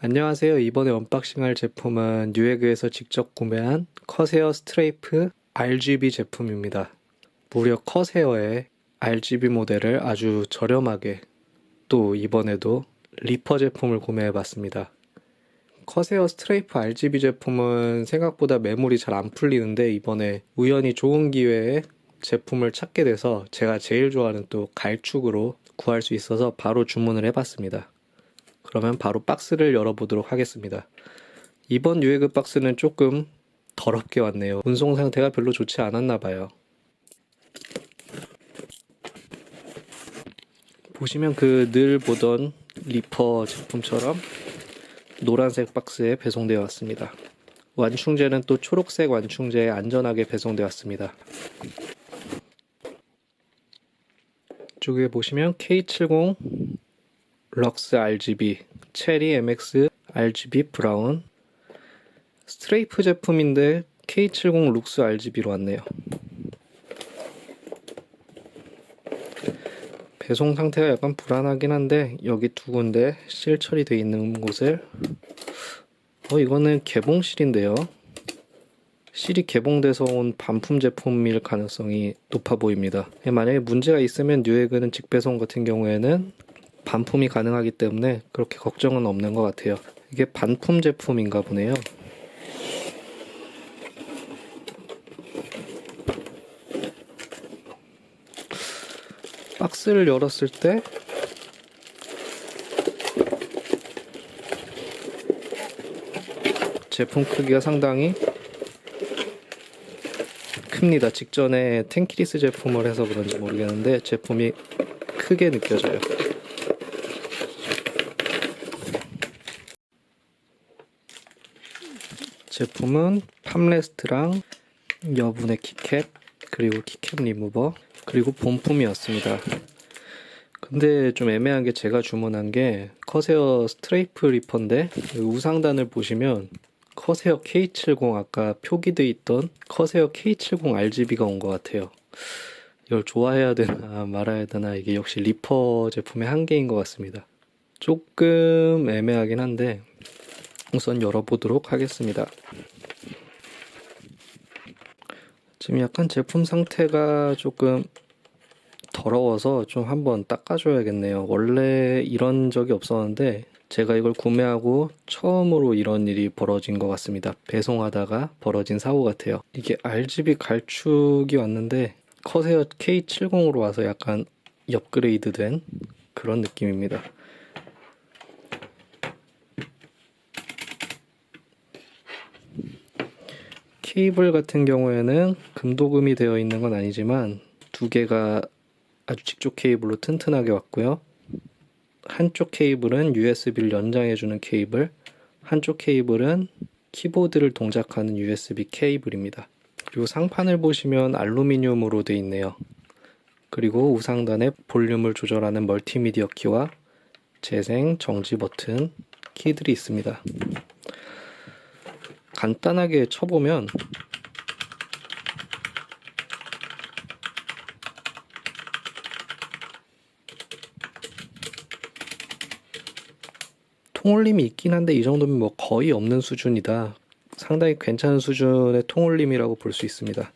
안녕하세요. 이번에 언박싱 할 제품은 뉴에그에서 직접 구매한 커세어 스트레이프 RGB 제품입니다. 무려 커세어의 RGB 모델을 아주 저렴하게 또 이번에도 리퍼 제품을 구매해 봤습니다. 커세어 스트레이프 RGB 제품은 생각보다 매물이 잘 안 풀리는데 이번에 우연히 좋은 기회에 제품을 찾게 돼서 제가 제일 좋아하는 또 갈축으로 구할 수 있어서 바로 주문을 해봤습니다. 그러면 바로 박스를 열어보도록 하겠습니다. 이번 유해그 박스는 조금 더럽게 왔네요. 운송 상태가 별로 좋지 않았나 봐요. 보시면 그 늘 보던 리퍼 제품처럼 노란색 박스에 배송되어 왔습니다. 완충제는 또 초록색 완충제에 안전하게 배송되어 왔습니다. 쪽에 보시면 K70 럭스 RGB, 체리 MX RGB 브라운 스트레이프 제품인데 K70 룩스 RGB로 왔네요. 배송 상태가 약간 불안하긴 한데 여기 두 군데 실 처리되어 있는 곳을 어 이거는 개봉실인데요. 실이 개봉돼서 온 반품 제품일 가능성이 높아 보입니다. 만약에 문제가 있으면 뉴에그는 직배송 같은 경우에는 반품이 가능하기 때문에 그렇게 걱정은 없는 것 같아요. 이게 반품 제품인가 보네요. 박스를 열었을 때 제품 크기가 상당히 큽니다. 직전에 텐키리스 제품을 해서 그런지 모르겠는데 제품이 크게 느껴져요. 제품은 팜레스트랑 여분의 키캡 그리고 키캡 리무버 그리고 본품이었습니다. 근데 좀 애매한 게 제가 주문한 게 커세어 스트레이프 리퍼인데 우상단을 보시면 커세어 K70 아까 표기돼 있던 커세어 K70 RGB가 온 것 같아요. 이걸 좋아해야 되나 말아야 되나 이게 역시 리퍼 제품의 한계인 것 같습니다. 조금 애매하긴 한데 우선 열어보도록 하겠습니다. 지금 약간 제품 상태가 조금 더러워서 좀 한번 닦아줘야겠네요. 원래 이런 적이 없었는데 제가 이걸 구매하고 처음으로 이런 일이 벌어진 것 같습니다. 배송하다가 벌어진 사고 같아요. 이게 RGB 갈축이 왔는데 커세어 K70으로 와서 약간 업그레이드 된 그런 느낌입니다. 케이블 같은 경우에는 금도금이 되어 있는 건 아니지만 두 개가 아주 직조 케이블로 튼튼하게 왔고요. 한쪽 케이블은 USB를 연장해주는 케이블, 한쪽 케이블은 키보드를 동작하는 USB 케이블입니다. 그리고 상판을 보시면 알루미늄으로 되어 있네요. 그리고 우상단에 볼륨을 조절하는 멀티미디어 키와 재생, 정지 버튼, 키들이 있습니다. 간단하게 쳐보면 통올림이 있긴 한데 이 정도면 뭐 거의 없는 수준이다. 상당히 괜찮은 수준의 통올림이라고 볼 수 있습니다.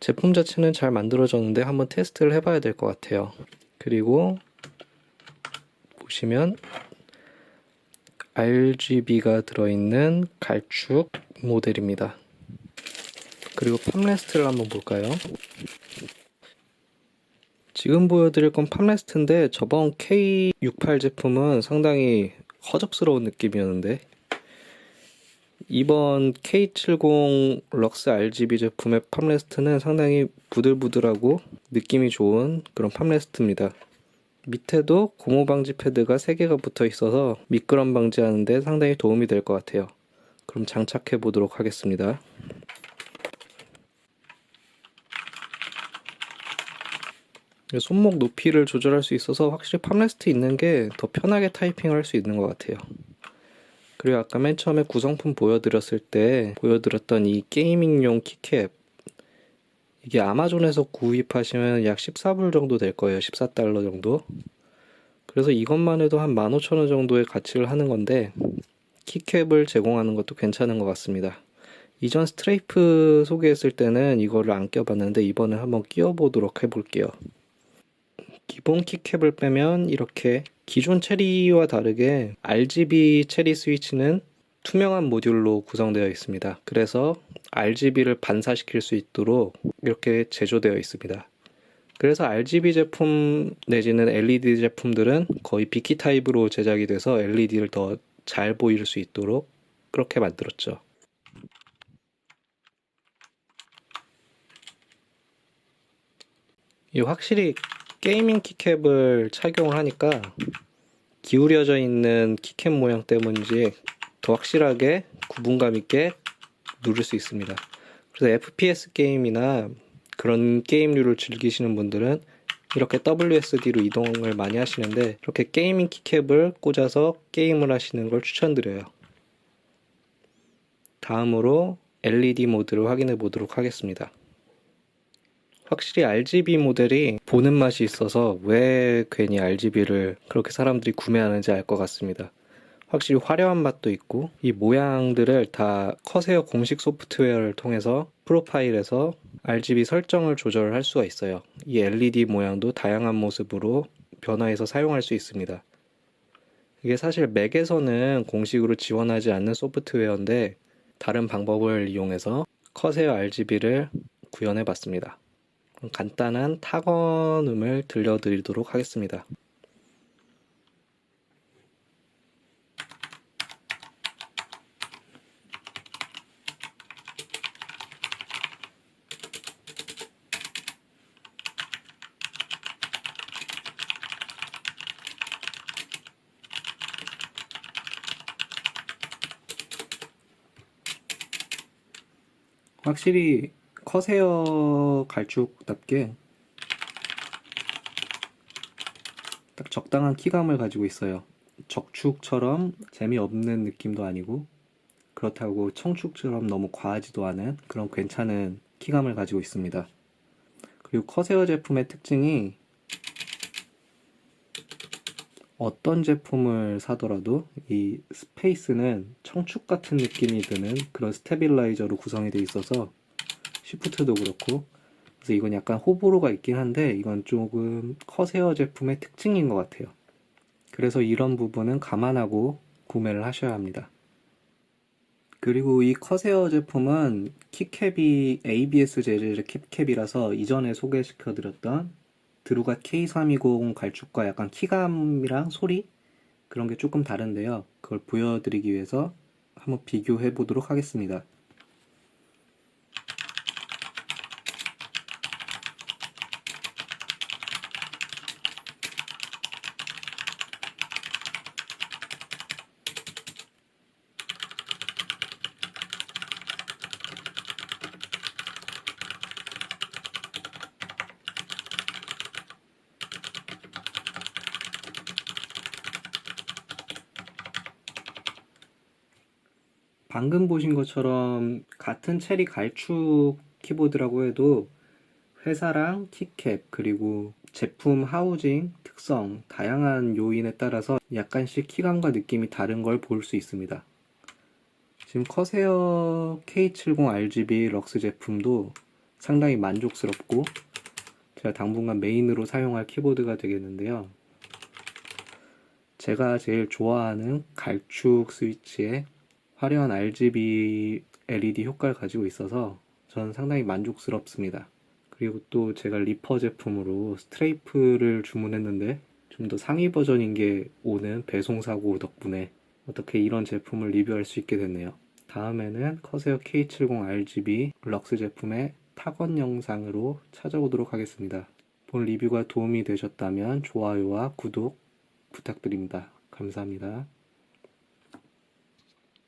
제품 자체는 잘 만들어졌는데 한번 테스트를 해봐야 될 것 같아요. 그리고 보시면 RGB가 들어있는 갈축 모델입니다. 그리고 팜레스트를 한번 볼까요? 지금 보여드릴 건 팜레스트인데 저번 K68 제품은 상당히 허접스러운 느낌이었는데 이번 K70 럭스 RGB 제품의 팜레스트는 상당히 부들부들하고 느낌이 좋은 그런 팜레스트입니다. 밑에도 고무 방지 패드가 3개가 붙어 있어서 미끄럼 방지하는데 상당히 도움이 될 것 같아요. 그럼 장착해 보도록 하겠습니다. 손목 높이를 조절할 수 있어서 확실히 팜레스트 있는 게 더 편하게 타이핑을 할 수 있는 것 같아요. 그리고 아까 맨 처음에 구성품 보여드렸을 때 보여드렸던 이 게이밍용 키캡 이게 아마존에서 구입하시면 약 14불 정도 될 거예요. 14달러 정도. 그래서 이것만 해도 한 15,000원 정도의 가치를 하는 건데 키캡을 제공하는 것도 괜찮은 것 같습니다. 이전 스트레이프 소개했을 때는 이거를 안 껴봤는데 이번에 한번 끼워보도록 해볼게요. 기본 키캡을 빼면 이렇게 기존 체리와 다르게 RGB 체리 스위치는 투명한 모듈로 구성되어 있습니다. 그래서 RGB를 반사시킬 수 있도록 이렇게 제조되어 있습니다. 그래서 RGB 제품 내지는 LED 제품들은 거의 비키 타입으로 제작이 돼서 LED를 더 잘 보일 수 있도록 그렇게 만들었죠. 이 확실히 게이밍 키캡을 착용을 하니까 기울여져 있는 키캡 모양 때문인지 더 확실하게 구분감 있게 누를 수 있습니다. 그래서 FPS 게임이나 그런 게임류를 즐기시는 분들은 이렇게 WSD로 이동을 많이 하시는데 이렇게 게이밍 키캡을 꽂아서 게임을 하시는 걸 추천드려요. 다음으로 LED 모드를 확인해 보도록 하겠습니다. 확실히 RGB 모델이 보는 맛이 있어서 왜 괜히 RGB를 그렇게 사람들이 구매하는지 알 것 같습니다. 확실히 화려한 맛도 있고 이 모양들을 다 커세어 공식 소프트웨어를 통해서 프로파일에서 RGB 설정을 조절할 수가 있어요. 이 LED 모양도 다양한 모습으로 변화해서 사용할 수 있습니다. 이게 사실 맥에서는 공식으로 지원하지 않는 소프트웨어인데 다른 방법을 이용해서 커세어 RGB를 구현해 봤습니다. 간단한 타건음을 들려드리도록 하겠습니다. 확실히 커세어 갈축답게 딱 적당한 키감을 가지고 있어요. 적축처럼 재미없는 느낌도 아니고 그렇다고 청축처럼 너무 과하지도 않은 그런 괜찮은 키감을 가지고 있습니다. 그리고 커세어 제품의 특징이 어떤 제품을 사더라도 이 스페이스는 청축 같은 느낌이 드는 그런 스테빌라이저로 구성이 되어 있어서 시프트도 그렇고 그래서 이건 약간 호불호가 있긴 한데 이건 조금 커세어 제품의 특징인 것 같아요. 그래서 이런 부분은 감안하고 구매를 하셔야 합니다. 그리고 이 커세어 제품은 키캡이 ABS 재질의 캡캡이라서 이전에 소개시켜 드렸던 드루갓 K320 갈축과 약간 키감이랑 소리 그런 게 조금 다른데요. 그걸 보여드리기 위해서 한번 비교해 보도록 하겠습니다. 방금 보신 것처럼 같은 체리 갈축 키보드라고 해도 회사랑 키캡 그리고 제품 하우징 특성 다양한 요인에 따라서 약간씩 키감과 느낌이 다른 걸 볼 수 있습니다. 지금 커세어 K70RGB 럭스 제품도 상당히 만족스럽고 제가 당분간 메인으로 사용할 키보드가 되겠는데요. 제가 제일 좋아하는 갈축 스위치에 화려한 RGB LED 효과를 가지고 있어서 저는 상당히 만족스럽습니다. 그리고 또 제가 리퍼 제품으로 스트레이프를 주문했는데 좀 더 상위 버전인 게 오는 배송 사고 덕분에 어떻게 이런 제품을 리뷰할 수 있게 됐네요. 다음에는 커세어 K70RGB 럭스 제품의 타건 영상으로 찾아오도록 하겠습니다. 본 리뷰가 도움이 되셨다면 좋아요와 구독 부탁드립니다. 감사합니다.